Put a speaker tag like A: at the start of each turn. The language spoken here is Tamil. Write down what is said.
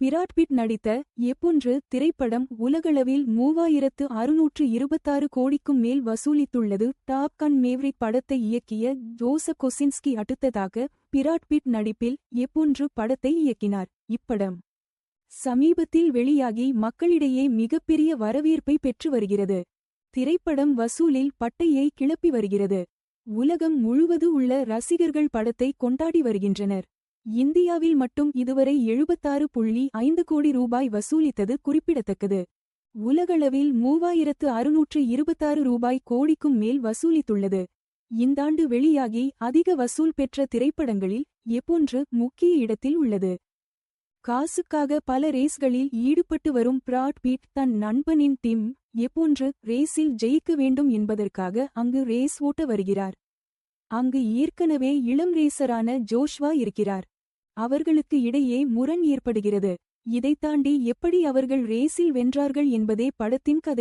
A: பிராட்பிட் நடித்த எப்பொன்று திரைப்படம் உலகளவில் மூவாயிரத்து அறுநூற்று இருபத்தாறு கோடிக்கும் மேல் வசூலித்துள்ளது டாப் கன் மேவ்ரிக் படத்தை இயக்கிய ஜோச கொசின்ஸ்கி அடுத்ததாக பிராட்பிட் நடிப்பில் எப்பொன்று படத்தை இயக்கினார். இப்படம் சமீபத்தில் வெளியாகி மக்களிடையே மிகப்பெரிய வரவேற்பை பெற்று வருகிறது. திரைப்படம் வசூலில் பட்டையை கிளப்பி வருகிறது. உலகம் முழுவது உள்ள ரசிகர்கள் படத்தை கொண்டாடி வருகின்றனர். இந்தியாவில் மட்டும் இதுவரை எழுபத்தாறு புள்ளி ஐந்து கோடி ரூபாய் வசூலித்தது குறிப்பிடத்தக்கது. உலகளவில் மூவாயிரத்து அறுநூற்று இருபத்தாறு ரூபாய் கோடிக்கும் மேல் வசூலித்துள்ளது. இந்தாண்டு வெளியாகி அதிக வசூல் பெற்ற திரைப்படங்களில் எப்பொன்று முக்கிய இடத்தில் உள்ளது. காசுக்காக பல ரேஸ்களில் ஈடுபட்டு வரும் பிராட் பீட் தன் நண்பனின் டிம் எப்பொன்று ரேஸில் ஜெயிக்க வேண்டும் என்பதற்காக அங்கு ரேஸ் ஓட்ட வருகிறார். அங்கு ஏற்கனவே இளம் ரேசரான ஜோஷ்வா இருக்கிறார். அவர்களுக்கு இடையே முரண் ஏற்படுகிறது. இதைத் தாண்டி எப்படி அவர்கள் ரேஸில் வென்றார்கள் என்பதே படத்தின் கதை.